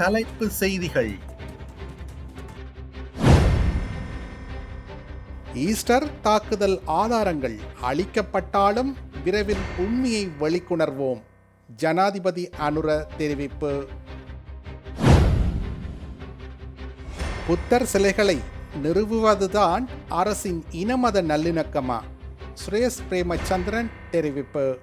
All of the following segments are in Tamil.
தலைப்பு செய்திகள். ஈஸ்டர் தாக்குதல் ஆதாரங்கள் அளிக்கப்பட்டாலும் விரைவில் உண்மையை வெளிக்கொணர்வோம். ஜனாதிபதி அனுர தெரிவிப்பு. புத்தர் சிலைகளை நிறுவுவதுதான் அரசின் இனமத நல்லிணக்கமா? சுரேஷ் பிரேமச்சந்திரன் தெரிவிப்பு.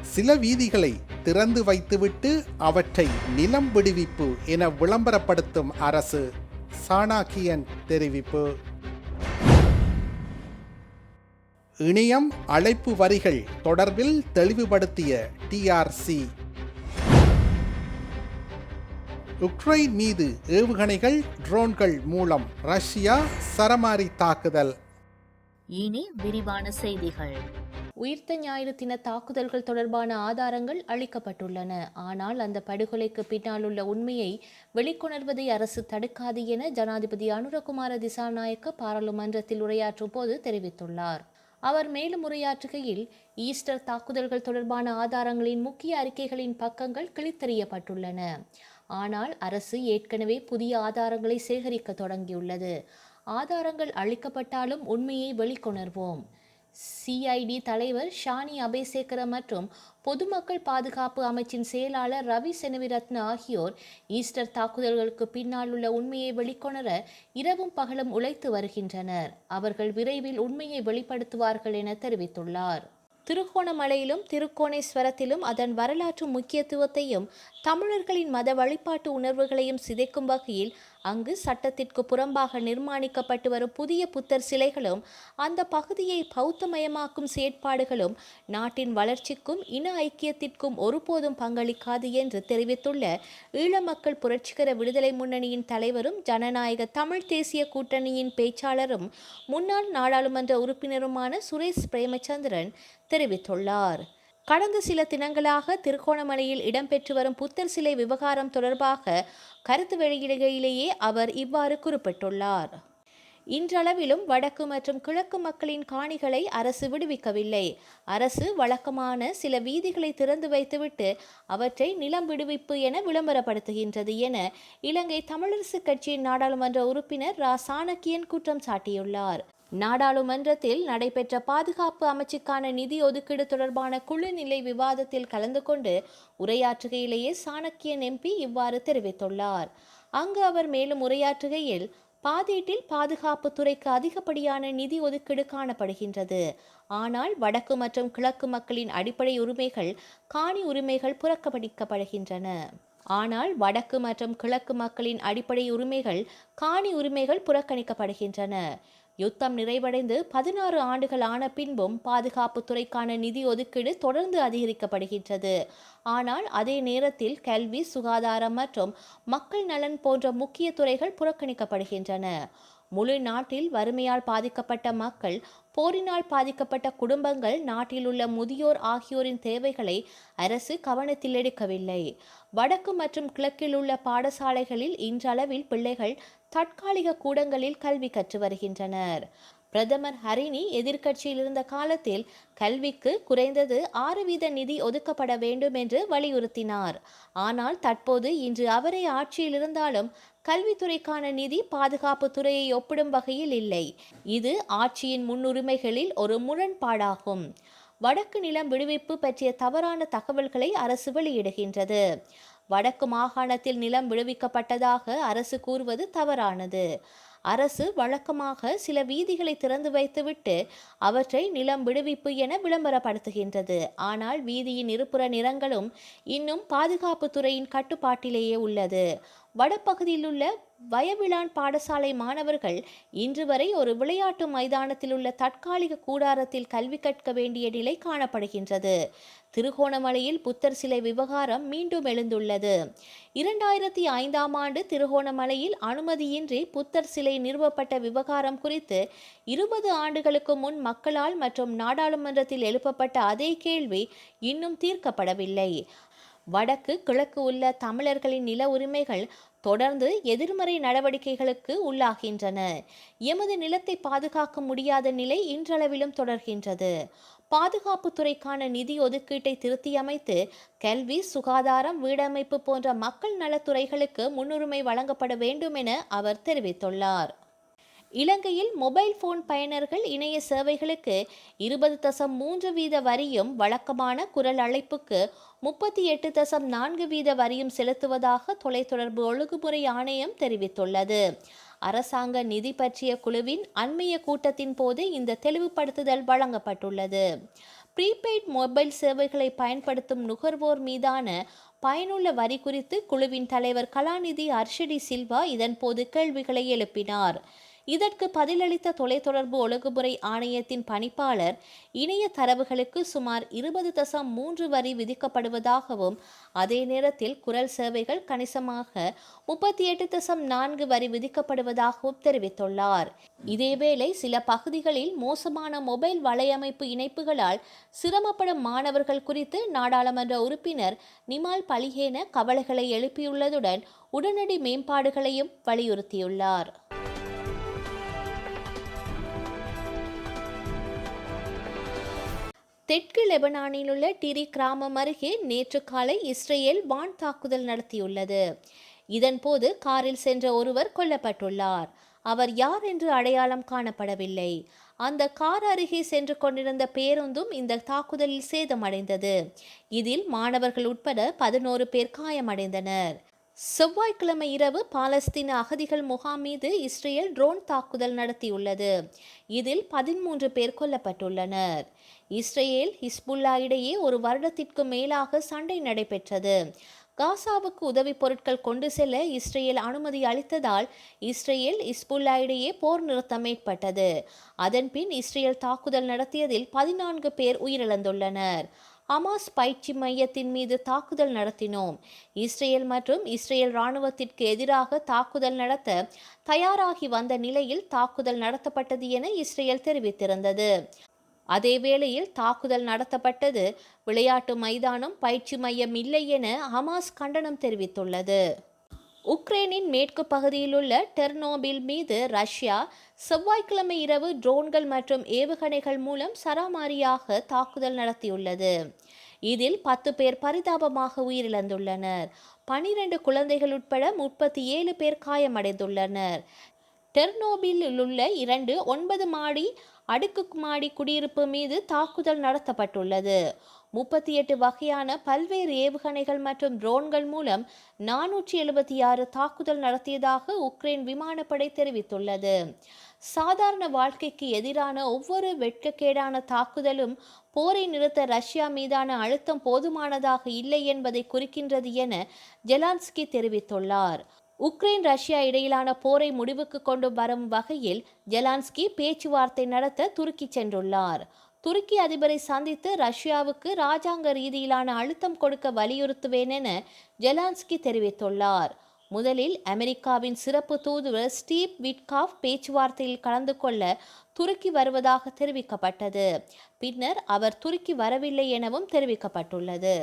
சில வீதிகளை திறந்து வைத்துவிட்டு அவற்றை நிலம் விடுவிப்பு என விளம்பரப்படுத்தும் அரசு. சாணாக்கியன் தெரிவிப்பு. இணையம் அழைப்பு வரிகள் தொடர்பில் தெளிவுபடுத்திய டிஆர்சி உக்ரைன் மீது ஏவுகணைகள் ட்ரோன்கள் மூலம் ரஷ்யா சரமாரி தாக்குதல். இனி விரிவான செய்திகள். உயிர்த்த ஞாயிறு தின தாக்குதல்கள் தொடர்பான ஆதாரங்கள் அளிக்கப்பட்டுள்ளன. ஆனால் அந்த படுகொலைக்கு பின்னால் உள்ள உண்மையை வெளிக்கொணர்வதை அரசு தடுக்காது என ஜனாதிபதி அனுரகுமார திசாநாயக்க பாராளுமன்றத்தில் உரையாற்றும் போது தெரிவித்துள்ளார். அவர் மேலும் உரையாற்றுகையில் ஈஸ்டர் தாக்குதல்கள் தொடர்பான ஆதாரங்களின் முக்கிய அறிக்கைகளின் பக்கங்கள் கிழித்தறியப்பட்டுள்ளன. ஆனால் அரசு ஏற்கனவே புதிய ஆதாரங்களை சேகரிக்க தொடங்கியுள்ளது. ஆதாரங்கள் அளிக்கப்பட்டாலும் உண்மையை வெளிக்கொணர்வோம். சிஐடி தலைவர் ஷானி அபேசேகர மற்றும் பொதுமக்கள் பாதுகாப்பு அமைச்சின் செயலாளர் ரவி செனவிரத்ன ஆகியோர் ஈஸ்டர் தாக்குதல்களுக்கு பின்னால் உள்ள உண்மையை வெளிக்கொணர இரவும் பகலும் உழைத்து வருகின்றனர். அவர்கள் விரைவில் உண்மையை வெளிப்படுத்துவார்கள் என தெரிவித்துள்ளார். திருகோணமலையிலும் திருக்கோணேஸ்வரத்திலும் அதன் வரலாற்று முக்கியத்துவத்தையும் தமிழர்களின் மத வழிபாட்டு உணர்வுகளையும் சிதைக்கும் வகையில் அங்கு சட்டத்திற்கு புறம்பாக நிர்மாணிக்கப்பட்டு வரும் புதிய புத்தர் சிலைகளும் அந்த பகுதியை பௌத்தமயமாக்கும் செயற்பாடுகளும் நாட்டின் வளர்ச்சிக்கும் இன ஐக்கியத்திற்கும் ஒருபோதும் பங்களிக்காது என்று தெரிவித்துள்ள ஈழ மக்கள் புரட்சிகர விடுதலை முன்னணியின் தலைவரும் ஜனநாயக தமிழ் தேசிய கூட்டணியின் பேச்சாளரும் முன்னாள் நாடாளுமன்ற உறுப்பினருமான சுரேஷ் பிரேமச்சந்திரன் தெரிவித்துள்ளார். கடந்த சில தினங்களாக திருகோணமலையில் இடம்பெற்று வரும் புத்தர் சிலை விவகாரம் தொடர்பாக கருத்து வெளியிடுகையிலேயே அவர் இவ்வாறு குறிப்பிட்டுள்ளார். இன்றளவிலும் வடக்கு மற்றும் கிழக்கு மக்களின் காணிகளை அரசு விடுவிக்கவில்லை. அரசு வழக்கமான சில வீதிகளை திறந்து வைத்துவிட்டு அவற்றை நிலம் விடுவிப்பு என விளம்பரப்படுத்துகின்றது என இலங்கை தமிழரசுக் கட்சியின் நாடாளுமன்ற உறுப்பினர் ரா. சாணக்கியன் குற்றம் சாட்டியுள்ளார். நாடாளுமன்றத்தில் நடைபெற்ற பாதுகாப்பு அமைச்சுக்கான நிதி ஒதுக்கீடு தொடர்பான குழு நிலை விவாதத்தில் கலந்து கொண்டு உரையாற்றுகையிலேயே சாணக்கியன் எம்பி இவ்வாறு தெரிவித்துள்ளார். அங்கு அவர் மேலும் உரையாற்றுகையில் பாதீட்டில் பாதுகாப்பு துறைக்கு அதிகப்படியான நிதி ஒதுக்கீடு காணப்படுகின்றது. ஆனால் வடக்கு மற்றும் கிழக்கு மக்களின் அடிப்படை உரிமைகள் காணி உரிமைகள் புறக்கணிக்கப்படுகின்றன. ஆனால் வடக்கு மற்றும் கிழக்கு மக்களின் அடிப்படை உரிமைகள் காணி உரிமைகள் புறக்கணிக்கப்படுகின்றன. யுத்தம் நிறைவடைந்து பதினாறு ஆண்டுகள் ஆன பின்பும் பாதுகாப்பு துறைக்கான நிதி ஒதுக்கீடு தொடர்ந்து அதிகரிக்கப்படுகின்றது. ஆனால் அதே நேரத்தில் கல்வி சுகாதாரம் மற்றும் மக்கள் நலன் போன்ற முக்கிய துறைகள் புறக்கணிக்கப்படுகின்றன. முழு நாட்டில் வறுமையால் பாதிக்கப்பட்ட மக்கள் போரினால் பாதிக்கப்பட்ட குடும்பங்கள் நாட்டில் உள்ள முதியோர் ஆகியோரின் தேவைகளை அரசு கவனத்தில் எடுக்கவில்லை. வடக்கு மற்றும் கிழக்கில் உள்ள பாடசாலைகளில் இன்றளவில் பிள்ளைகள் தற்காலிக கூடங்களில் கல்வி கற்று வருகின்றனர். பிரதமர் ஹரிணி எதிர்க்கட்சியில் இருந்த காலத்தில் கல்விக்கு குறைந்தது ஆறு வீத நிதி ஒதுக்கப்பட வேண்டும் என்று வலியுறுத்தினார். ஆனால் தற்போது இன்று அவரே ஆட்சியில் இருந்தாலும் கல்வித்துறைக்கான நிதி பாதுகாப்பு துறையை ஒப்பிடும் வகையில் இல்லை. இது ஆட்சியின் முன்னுரிமைகளில் ஒரு முரண்பாடாகும். வடக்கு நிலம் விடுவிப்பு பற்றிய தவறான தகவல்களை அரசு வெளியிடுகின்றது. வடக்கு மாகாணத்தில் நிலம் விடுவிக்கப்பட்டதாக அரசு கூறுவது தவறானது. அரசு வழக்கமாக சில வீதிகளை திறந்து வைத்துவிட்டு அவற்றை நிலம் விடுவிப்பு என விளம்பரப்படுத்துகின்றது. ஆனால் வீதியின் இருபுற நிறங்களும் இன்னும் பாதுகாப்பு துறையின் கட்டுப்பாட்டிலேயே உள்ளது. வடபகுதியில் உள்ள வயவிழான் பாடசாலை மாணவர்கள் இன்று வரை ஒரு விளையாட்டு மைதானத்தில் உள்ள தற்காலிக கூடாரத்தில் கல்வி கற்க வேண்டிய நிலை காணப்படுகின்றது. திருகோணமலையில் புத்தர் சிலை விவகாரம் மீண்டும் எழுந்துள்ளது. இரண்டாயிரத்தி ஐந்தாம் ஆண்டு திருகோணமலையில் அனுமதியின்றி புத்தர் சிலை நிறுவப்பட்ட விவகாரம் குறித்து இருபது ஆண்டுகளுக்கு முன் மக்களால் மற்றும் நாடாளுமன்றத்தில் எழுப்பப்பட்ட அதே கேள்வி இன்னும் தீர்க்கப்படவில்லை. வடக்கு கிழக்கு உள்ள தமிழர்களின் நில உரிமைகள் தொடர்ந்து எதிர்மறை நடவடிக்கைகளுக்கு உள்ளாகின்றன. எமது நிலத்தை பாதுகாக்க முடியாத நிலை இன்றளவிலும் தொடர்கின்றது. பாதுகாப்புத்துறைக்கான நிதி ஒதுக்கீட்டை திருத்தியமைத்து கல்வி சுகாதாரம் வீடமைப்பு போன்ற மக்கள் நலத்துறைகளுக்கு முன்னுரிமை வழங்கப்பட வேண்டும் என அவர் தெரிவித்துள்ளார். இலங்கையில் மொபைல் போன் பயனர்கள் இணைய சேவைகளுக்கு இருபது தசம் மூன்று வீத வரியும் வழக்கமான குரல் அழைப்புக்கு முப்பத்தி எட்டு தசம் நான்கு வீத வரியும் செலுத்துவதாக தொலைத்தொடர்பு ஒழுங்குமுறை ஆணையம் தெரிவித்துள்ளது. அரசாங்க நிதி பற்றிய குழுவின் அண்மைய கூட்டத்தின் போது இந்த தெளிவுபடுத்துதல் வழங்கப்பட்டுள்ளது. ப்ரீபெய்ட் மொபைல் சேவைகளை பயன்படுத்தும் நுகர்வோர் மீதான பயனுள்ள வரி குறித்து குழுவின் தலைவர் கலாநிதி அர்ஷடி சில்வா இதன்போது கேள்விகளை எழுப்பினார். இதற்கு பதிலளித்த தொலைத்தொடர்பு ஒழுங்குமுறை ஆணையத்தின் பணிப்பாளர் இணைய தரவுகளுக்கு சுமார் இருபது தசம் மூன்று வரி விதிக்கப்படுவதாகவும் அதே நேரத்தில் குரல் சேவைகள் கணிசமாக முப்பத்தி எட்டு தசம் நான்கு வரி விதிக்கப்படுவதாகவும் தெரிவித்துள்ளார். இதேவேளை சில பகுதிகளில் மோசமான மொபைல் வலையமைப்பு இணைப்புகளால் சிரமப்படும் மாணவர்கள் குறித்து நாடாளுமன்ற உறுப்பினர் நிமால் பலிகேன கவலைகளை எழுப்பியுள்ளதுடன் உடனடி மேம்பாடுகளையும் வலியுறுத்தியுள்ளார். தெற்கு லெபனானில் உள்ள டிரி கிராமம் அருகே நேற்று காலை இஸ்ரேல் வான் தாக்குதல் நடத்தியுள்ளது. இதன்போது காரில் சென்ற ஒருவர் கொல்லப்பட்டுள்ளார். அவர் யார் என்று அடையாளம் காணப்படவில்லை. அந்த கார் அருகே சென்று கொண்டிருந்த பேருந்தும் இந்த தாக்குதலில் சேதமடைந்தது. இதில் மாணவர்கள் உட்பட பதினோரு பேர் காயமடைந்தனர். செவ்வாய்க்கிழமை இரவு பாலஸ்தீன அகதிகள் முகாம் மீது இஸ்ரேல் ட்ரோன் தாக்குதல் நடத்தியுள்ளது. இதில் பதிமூன்று பேர் கொல்லப்பட்டுள்ளனர். இஸ்ரேல் ஹிஸ்புல்லா இடையே ஒரு வருடத்திற்கு மேலாக சண்டை நடைபெற்றது. காசாவுக்கு உதவிப் பொருட்கள் கொண்டு செல்ல இஸ்ரேல் அனுமதி அளித்ததால் இஸ்ரேல் இஸ்புல்லா இடையே போர் நிறுத்தம் ஏற்பட்டது. அதன்பின் இஸ்ரேல் தாக்குதல் நடத்தியதில் பதினான்கு பேர் உயிரிழந்துள்ளனர். ஹமாஸ் பயிற்சி மையத்தின் மீது தாக்குதல் நடத்தினோம். இஸ்ரேல் மற்றும் இஸ்ரேல் இராணுவத்திற்கு எதிராக தாக்குதல் நடத்த தயாராகி வந்த நிலையில் தாக்குதல் நடத்தப்பட்டது என இஸ்ரேல் தெரிவித்திருந்தது. அதேவேளையில் தாக்குதல் நடத்தப்பட்டது. விளையாட்டு மைதானம் பயிற்சி மையம் இல்லை என ஹமாஸ் கண்டனம் தெரிவித்துள்ளது. உக்ரைனின் மேற்கு பகுதியில் உள்ள டெர்னோபில் மீது ரஷ்யா செவ்வாய்க்கிழமை இரவு ட்ரோன்கள் மற்றும் ஏவுகணைகள் மூலம் சராமாரியாக தாக்குதல் நடத்தியுள்ளது. இதில் பத்து பேர் பரிதாபமாக உயிரிழந்துள்ளனர். பனிரெண்டு குழந்தைகள் உட்பட முப்பத்தி ஏழு பேர் காயமடைந்துள்ளனர். டெர்னோபிலில் உள்ள இரண்டு ஒன்பது மாடி அடுக்குமாடி குடியிருப்பு மீது தாக்குதல் நடத்தப்பட்டுள்ளது. முப்பத்தி எட்டு வகையான பல்வேறு ஏவுகணைகள் மற்றும் ட்ரோன்கள் மூலம் நானூற்றி எழுபத்தி ஆறு தாக்குதல் நடத்தியதாக உக்ரைன் விமானப்படை தெரிவித்துள்ளது. சாதாரண வாழ்க்கைக்கு எதிரான ஒவ்வொரு வெட்கக்கேடான தாக்குதலும் போரை நிறுத்த ரஷ்யா மீதான அழுத்தம் போதுமானதாக இல்லை என்பதை குறிக்கின்றது என ஜெலான்ஸ்கி தெரிவித்துள்ளார். உக்ரைன் ரஷ்யா இடையிலான போரை முடிவுக்கு கொண்டு வரும் வகையில் ஜெலான்ஸ்கி பேச்சுவார்த்தை நடத்த துருக்கி சென்றுள்ளார். துருக்கி அதிபரை சந்தித்து ரஷ்யாவுக்கு ராஜாங்க ரீதியிலான அழுத்தம் கொடுக்க வலியுறுத்துவேன் என ஜெலான்ஸ்கி தெரிவித்துள்ளார். முதலில் அமெரிக்காவின் சிறப்பு தூதுவர் ஸ்டீவ் விட்காஃப் பேச்சுவார்த்தையில் கலந்து கொள்ள துருக்கி வருவதாக தெரிவிக்கப்பட்டது. பின்னர் அவர் துருக்கி வரவில்லை எனவும் தெரிவிக்கப்பட்டுள்ளது.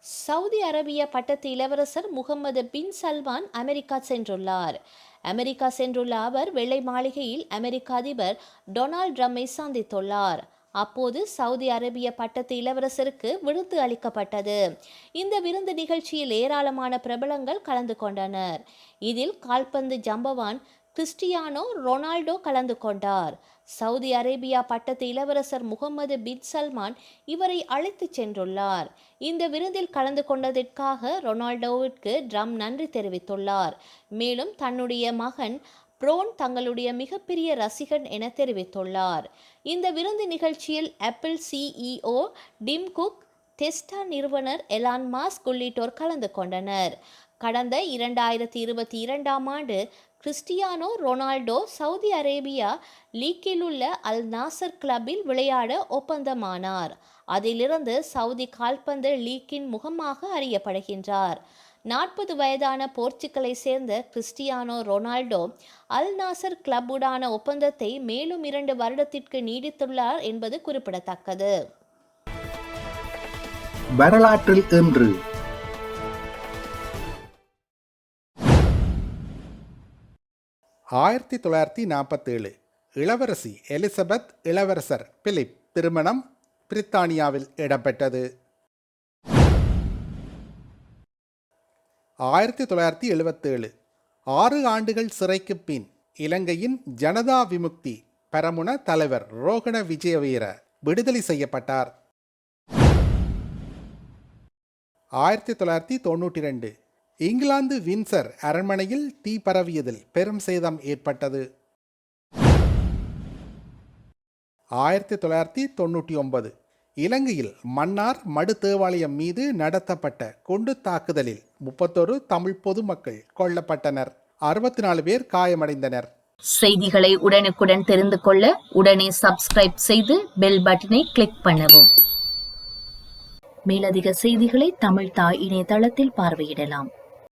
சவுதி அரேபிய பட்டத்து இளவரசர் முகமது பின் சல்மான் அமெரிக்கா சென்றுள்ளார். அமெரிக்கா சென்றுள்ள அவர் வெள்ளை மாளிகையில் அமெரிக்க அதிபர் டொனால்ட் ட்ரம்மை சந்தித்துள்ளார். அப்போது சவுதி அரேபிய பட்டத்து இளவரசருக்கு விருந்து அளிக்கப்பட்டது. இந்த விருந்து நிகழ்ச்சியில் ஏராளமான பிரபலங்கள் கலந்து கொண்டனர். இதில் கால்பந்து ஜம்பவான் கிறிஸ்டியானோ ரொனால்டோ கலந்து கொண்டார். சவுதி அரேபியா பட்டத்து இளவரசர் முகமது பின் சல்மான் இவரை அழைத்து சென்றுள்ளார். இந்த விருந்தில் கலந்து கொண்டதற்காக ரொனால்டோவிற்கு ட்ரம் நன்றி தெரிவித்துள்ளார். மேலும் தன்னுடைய மகன் ப்ரோன் தங்களுடைய மிகப்பெரிய ரசிகன் என தெரிவித்துள்ளார். இந்த விருந்து நிகழ்ச்சியில் Apple CEO Tim Cook Tesla நிறுவனர் எலான் மாஸ்க் உள்ளிட்டோர் கலந்து கொண்டனர். கடந்த இரண்டாயிரத்தி இருபத்தி இரண்டாம் ஆண்டு கிறிஸ்டியானோ ரொனால்டோ சவுதி அரேபியா லீக்கில் உள்ள அல் நாசர் கிளப்பில் விளையாட ஒப்பந்தமானார். அதிலிருந்து சவுதி கால்பந்து லீக்கின் முகமாக அறியப்படுகின்றார். நாற்பது வயதான போர்ச்சுக்கலை சேர்ந்த கிறிஸ்டியானோ ரொனால்டோ அல் நாசர் கிளப்புடான ஒப்பந்தத்தை மேலும் இரண்டு வருடத்திற்கு நீடித்துள்ளார் என்பது குறிப்பிடத்தக்கது. வரலாற்றில் இன்று ஆயிரத்தி தொள்ளாயிரத்தி நாற்பத்தேழு இளவரசி எலிசபெத் இளவரசர் பிலிப் திருமணம் பிரித்தானியாவில் இடம்பெற்றது. ஆயிரத்தி தொள்ளாயிரத்தி எழுபத்தேழு ஆறு ஆண்டுகள் சிறைக்கு பின் இலங்கையின் ஜனதா விமுக்தி பரமுன தலைவர் ரோகண விஜயவீர விடுதலை செய்யப்பட்டார். ஆயிரத்தி தொள்ளாயிரத்தி தொண்ணூற்றி ரெண்டு இங்கிலாந்து வின்சர் அரண்மனையில் தீ பரவியதில் பெரும் சேதம் ஏற்பட்டது. ஆயிரத்தி தொள்ளாயிரத்தி தொண்ணூற்றி ஒன்பது இலங்கையில் மன்னார் மடு தேவாலயம் மீது நடத்தப்பட்ட குண்டு தாக்குதலில் முப்பத்தொரு தமிழ் பொதுமக்கள் கொல்லப்பட்டனர். அறுபத்தி நாலு பேர் காயமடைந்தனர். செய்திகளை உடனுக்குடன் தெரிந்து கொள்ள உடனே சப்ஸ்கிரைப் செய்து பெல் பட்டனை கிளிக் பண்ணவும். மேலதிக செய்திகளை தமிழ் தாய் இணையதளத்தில் பார்வையிடலாம்.